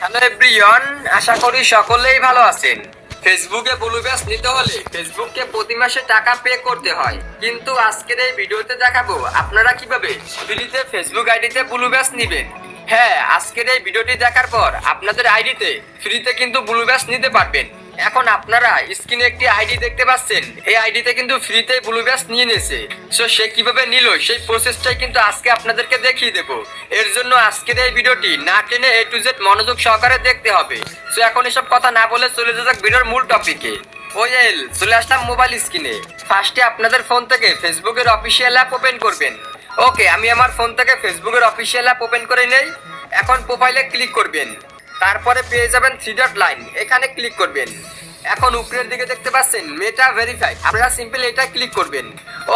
Hello everyone, আশা করি সকলেই ভালো আছেন। ফেসবুকে ব্লু ব্যাস নিতে হলে ফেসবুককে প্রতি মাসে টাকা পে করতে হয়। কিন্তু আজকের এই ভিডিওতে দেখাবো আপনারা কীভাবে ফ্রিতে ফেসবুক আইডিতে ব্লু ব্যাস নিবেন। হ্যাঁ আজকের এই ভিডিওটি দেখার পর আপনাদের আইডিতে ফ্রিতে কিন্তু ব্লু ব্যাস নিতে পারবেন। এখন আপনারা স্ক্রিনে একটি আইডি দেখতে পাচ্ছেন। এই আইডিতে কিন্তু ফ্রিতে ব্লু ব্যাস নিয়ে নিয়েছে। সো সে কীভাবে নিল, সেই প্রসেসটাই কিন্তু আজকে আপনাদেরকে দেখিয়ে দেব। এর জন্য আজকের এই ভিডিওটি না টেনে এ টু জেড মনোযোগ সহকারে দেখতে হবে। সো এখন এসব কথা না বলে চলে যাক ভিডিওর মূল টপিকে ওয়েল চলে আসলাম মোবাইল স্ক্রিনে ফার্স্টে আপনাদের ফোন থেকে ফেসবুকের অফিসিয়াল অ্যাপ ওপেন করবেন। ওকে আমি আমার ফোন থেকে ফেসবুকের অফিসিয়াল অ্যাপ ওপেন করে নেই। এখন প্রোফাইলে ক্লিক করবেন। তারপরে পেয়ে যাবেন থ্রি ডট লাইন এখানে ক্লিক করবেন। এখন উপরের দিকে দেখতে পাচ্ছেন মেটা ভেরিফাই আপনারা সিম্পল এটা ক্লিক করবেন।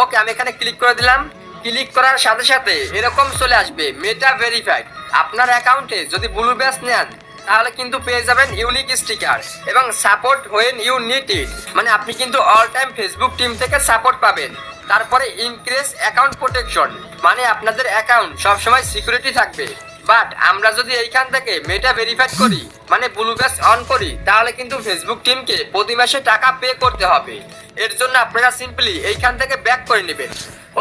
ওকে আমি এখানে ক্লিক করে দিলাম। ক্লিক করার সাথে সাথে এরকম চলে আসবে মেটা ভেরিফাইড আপনার অ্যাকাউন্টে যদি ব্লু ব্যাস নেন, তাহলে কিন্তু পেয়ে যাবেন ইউনিক স্টিকার এবং support when you need it মানে আপনি কিন্তু অল টাইম ফেসবুক টিম থেকে সাপোর্ট পাবেন। তারপরে ইনক্রিজ অ্যাকাউন্ট প্রোটেকশন মানে আপনাদের অ্যাকাউন্ট সবসময় সিকিউরিটি থাকবে। বাট আমরা যদি এইখান থেকে মেটা ভেরিফাইড করি মানে ব্লু ব্যাস অন করি, তাহলে কিন্তু ফেসবুক টিমকে প্রতি মাসে টাকা পে করতে হবে। এর জন্য আপনারা সিম্পলি এইখান থেকে ব্যাক করে নেবেন।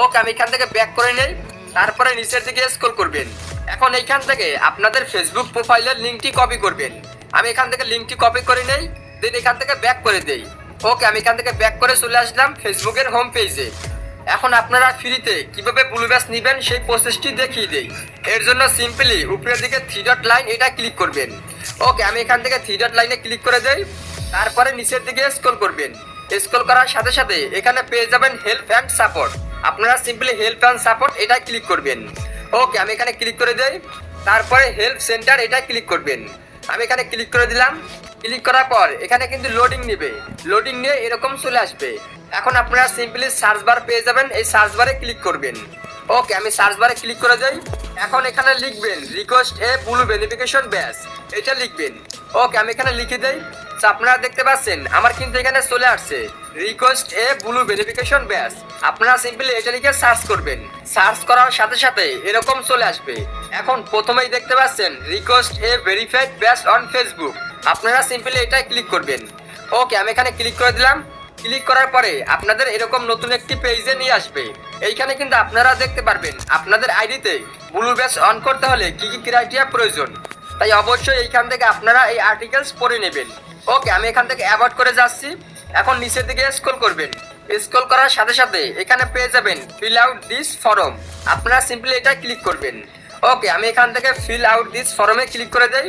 ওকে আমি এখান থেকে ব্যাক করে নেই, তারপরে নিচের দিকে স্ক্রল করবেন। এখন এইখান থেকে আপনাদের ফেসবুক প্রোফাইলের লিঙ্কটি কপি করবেন। আমি এখান থেকে লিঙ্কটি কপি করে নেই দেন এখান থেকে ব্যাক করে দেই। ওকে আমি এখান থেকে ব্যাক করে চলে আসলাম ফেসবুকের হোম পেজে এখন আপনারা ফ্রিতে কীভাবে ব্লু ব্যাস নেবেন সেই প্রসেসটি দেখিয়ে দেই। এর জন্য সিম্পলি উপরের দিকে থ্রি ডট লাইন এটা ক্লিক করবেন। ওকে আমি এখান থেকে থ্রি ডট লাইনে ক্লিক করে দেই। তারপরে নিচের দিকে স্ক্রল করবেন। স্ক্রল করার সাথে সাথে এখানে পেয়ে যাবেন হেল্প অ্যান্ড সাপোর্ট আপনারা সিম্পলি হেল্প অ্যান্ড সাপোর্ট এটা ক্লিক করবেন। ওকে আমি এখানে ক্লিক করে দেই। তারপরে হেল্প সেন্টার এটা ক্লিক করবেন। আমি এখানে ক্লিক করে দিলাম। ক্লিক করার পর এখানে কিন্তু লোডিং নেবে। লোডিং নিয়ে এরকম চলে আসবে। এখন আপনারা সিম্পলি সার্চ বার পেয়ে যাবেন, এই সার্চ বারে ক্লিক করবেন। ওকে আমি সার্চ বারে ক্লিক করে যাই। এখন এখানে লিখবেন রিকোয়েস্ট এ ব্লু ভেরিফিকেশন ব্যাস এটা লিখবেন। ওকে আমি এখানে লিখে দেই। আপনারা দেখতে পাচ্ছেন, আমার কিন্তু এখানে চলে আসছে। রিকোয়েস্ট এ ব্লু ভেরিফিকেশন ব্যাস আপনারা সিম্পলি এটা লিখে সার্চ করবেন। সার্চ করার সাথে সাথে এরকম চলে আসবে। এখন প্রথমেই দেখতে পাচ্ছেন request a verified badge on Facebook আপনারা সিম্পলি এটাই ক্লিক করবেন। ওকে আমি এখানে ক্লিক করে দিলাম। ক্লিক করার পরে আপনাদের এরকম নতুন একটি পেজে নিয়ে আসবে। এইখানে কিন্তু আপনারা দেখতে পারবেন, আপনাদের আইডিতে ব্লু ব্যাস অন করতে হলে কি কি ক্রাইটেরিয়া প্রয়োজন। তাই অবশ্যই এইখান থেকে আপনারা এই আর্টিকেলস পড়ে নেবেন। ওকে আমি এখান থেকে অ্যাভয়েড করে যাচ্ছি। এখন নিচের দিকে স্ক্রল করবেন। স্ক্রল করার সাথে সাথে এখানে পেয়ে যাবেন ফিল আউট দিস ফর্ম আপনারা সিম্পলি এটা ক্লিক করবেন। ওকে আমি এখান থেকে ফিল আউট দিস ফর্মে ক্লিক করে দেই।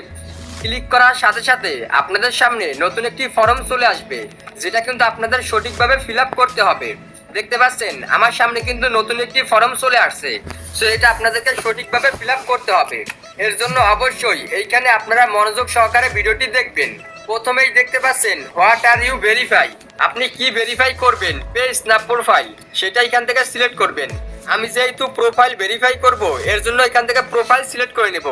ক্লিক করার সাথে সাথে আপনাদের সামনে নতুন একটি ফর্ম চলে আসবে, যেটা কিন্তু আপনাদের সঠিকভাবে ফিল করতে হবে। দেখতে পাচ্ছেন, আমার সামনে কিন্তু নতুন একটি ফর্ম চলে আসছে, সো এটা আপনাদেরকে সঠিকভাবে ফিল করতে হবে। এর জন্য অবশ্যই এইখানে আপনারা মনোযোগ সহকারে ভিডিওটি দেখবেন। প্রথমেই দেখতে পাচ্ছেন, হোয়াট আর ইউ ভেরিফাই? আপনি কি ভেরিফাই করবেন? পেজ না প্রোফাইল সেটা এখান থেকে সিলেক্ট করবেন। আমি যেহেতু প্রোফাইল ভেরিফাই করব, এর জন্য এখান থেকে প্রোফাইল সিলেক্ট করে নেব।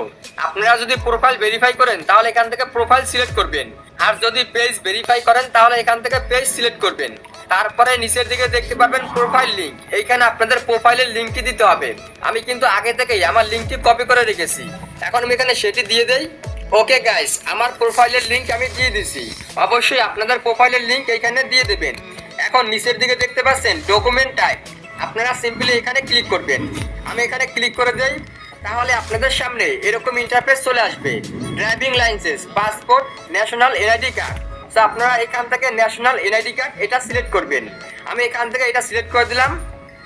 আপনারা যদি প্রোফাইল ভেরিফাই করেন, তাহলে এখান থেকে প্রোফাইল সিলেক্ট করবেন। আর যদি পেজ ভেরিফাই করেন, তাহলে এখান থেকে পেজ সিলেক্ট করবেন। তারপরে নিচের দিকে দেখতে পাবেন প্রোফাইল লিঙ্ক এইখানে আপনাদের প্রোফাইলের লিঙ্কটি দিতে হবে। আমি কিন্তু আগে থেকেই আমার লিঙ্কটি কপি করে রেখেছি। এখন আমি এখানে সেটি দিয়ে দেই। ওকে গাইস আমার প্রোফাইলের লিঙ্ক আমি দিয়ে দিছি। অবশ্যই আপনাদের প্রোফাইলের লিঙ্ক এইখানে দিয়ে দেবেন। এখন নিচের দিকে দেখতে পাচ্ছেন ডকুমেন্ট টাইপ আপনারা সিম্পলি এখানে ক্লিক করবেন। আমি এখানে ক্লিক করে দেই, তাহলে আপনাদের সামনে এরকম ইন্টারফেস চলে আসবে। Driving licence passport national NID card তো আপনারা এখান থেকে ন্যাশনাল এনআইডি কার্ড এটা সিলেক্ট করবেন। আমি এখান থেকে এটা সিলেক্ট করে দিলাম।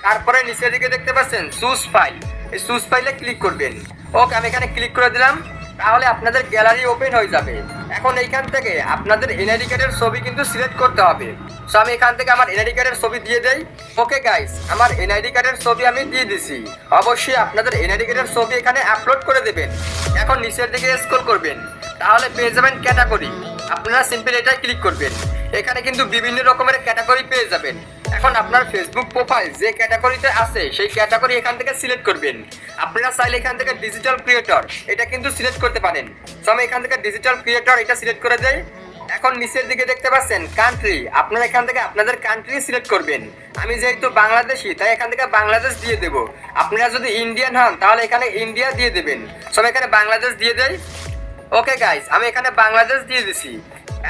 তারপরে নিচের দিকে দেখতে পাচ্ছেন সুস ফাইল এই সুস ফাইলে ক্লিক করবেন। ওকে আমি এখানে ক্লিক করে দিলাম। তাহলে আপনাদের গ্যালারি ওপেন হয়ে যাবে। এখন এইখান থেকে আপনাদের এনআইডি কার্ডের ছবি কিন্তু সিলেক্ট করতে হবে। সো আমি এখান থেকে আমার এনআইডি কার্ডের ছবি দিয়ে দেই। ওকে গাইস আমার এনআইডি কার্ডের ছবি আমি দিয়ে দিছি। অবশ্যই আপনাদের এনআইডি কার্ডের ছবি এখানে আপলোড করে দেবেন। এখন নিচের দিকে স্ক্রল করবেন। তাহলে পেয়ে যাবেন ক্যাটাগরি আপনারা সিম্পল এটা ক্লিক করবেন। এখানে কিন্তু বিভিন্ন রকমের ক্যাটাগরি পেয়ে যাবেন। এখন আপনার ফেসবুক প্রোফাইল যে ক্যাটাগরিতে আছে, সেই ক্যাটাগরি এখান থেকে সিলেক্ট করবেন। আপনারা চাইলে এখান থেকে ডিজিটাল ক্রিয়েটর এটা কিন্তু সিলেক্ট করতে পারেন। আমি এখান থেকে ডিজিটাল ক্রিয়েটর এটা সিলেক্ট করে দেই। এখন নিচের দিকে দেখতে পাচ্ছেন কান্ট্রি আপনারা এখান থেকে আপনাদের কান্ট্রি সিলেক্ট করবেন। আমি যেহেতু বাংলাদেশি, তাই এখান থেকে বাংলাদেশ দিয়ে দেবো। আপনারা যদি ইন্ডিয়ান হন, তাহলে এখানে ইন্ডিয়া দিয়ে দেবেন। সব এখানে বাংলাদেশ দিয়ে দেয় ওকে গাইস আমি এখানে বাংলাদেশ দিয়ে দিছি।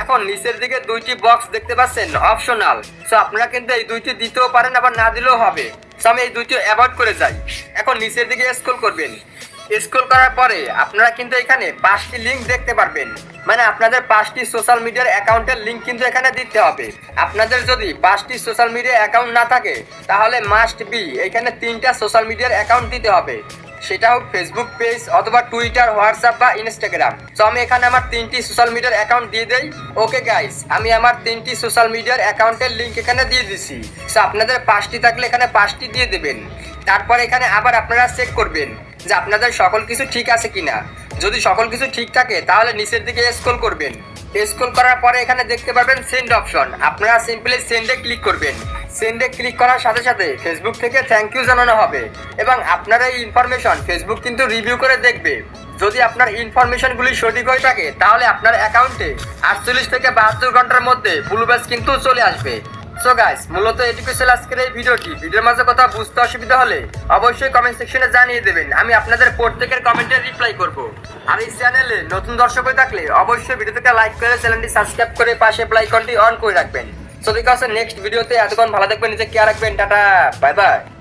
এখন নিচের দিকে দুইটি বক্স দেখতে পাচ্ছেন অপশনাল সো আপনারা কিন্তু এই দুইটি দিতেও পারেন, আবার না দিলেও হবে। সো আমি এই দুইটি অ্যাভয়েড করে যাই। এখন নিচের দিকে স্ক্রল করবেন। স্ক্রল করার পরে আপনারা কিন্তু এখানে পাঁচটি লিংক দেখতে পারবেন। মানে আপনাদের পাঁচটি সোশ্যাল মিডিয়ার অ্যাকাউন্টের লিংক কিন্তু এখানে দিতে হবে। আপনাদের যদি পাঁচটি সোশ্যাল মিডিয়া অ্যাকাউন্ট না থাকে, তাহলে মাস্ট বি এখানে তিনটা সোশ্যাল মিডিয়ার অ্যাকাউন্ট দিতে হবে। সেটা হোক ফেসবুক পেজ অথবা টুইটার হোয়াটসঅ্যাপ বা ইনস্টাগ্রাম তো আমি এখানে আমার তিনটি সোশ্যাল মিডিয়ার অ্যাকাউন্ট দিয়ে দেই। ওকে গাইস আমি আমার তিনটি সোশ্যাল মিডিয়ার অ্যাকাউন্টের লিঙ্ক এখানে দিয়ে দিছি। সো আপনাদের পাঁচটি থাকলে এখানে পাঁচটি দিয়ে দেবেন। তারপর এখানে আবার আপনারা চেক করবেন যে আপনাদের সকল কিছু ঠিক আছে কিনা। যদি সকল কিছু ঠিক থাকে, তাহলে নিচের দিকে স্ক্রল করবেন। স্ক্রল করার পরে এখানে দেখতে পারবেন সেন্ড অপশন আপনারা সিম্পলি সেন্ডে ক্লিক করবেন। সেন্ডে ক্লিক করার সাথে সাথে ফেসবুক থেকে থ্যাংক ইউ জানানো হবে এবং আপনার এই ইনফরমেশন ফেসবুক কিন্তু রিভিউ করে দেখবে। যদি আপনার ইনফরমেশনগুলি সঠিক হয়ে থাকে, তাহলে আপনার অ্যাকাউন্টে আটচল্লিশ থেকে বাহাত্তর ঘণ্টার মধ্যে ব্লু ব্যাস কিন্তু চলে আসবে। সো গাইস মূলত এটুকু ছিল আজকের এই ভিডিওটি। ভিডিওর মাঝে কথা বুঝতে অসুবিধা হলে অবশ্যই কমেন্ট সেকশনে জানিয়ে দেবেন। আমি আপনাদের প্রত্যেকের কমেন্টে রিপ্লাই করব। আর এই চ্যানেলে নতুন দর্শক হয়ে থাকলে অবশ্যই ভিডিওটিকে লাইক করে চ্যানেলটি সাবস্ক্রাইব করে পাশে বেল আইকনটি অন করে রাখবেন। সো দেখা হচ্ছে নেক্সট ভিডিওতে এতক্ষণ ভালো থাকবেন নিজে কেয়ার রাখবেন টাটা বাই বাই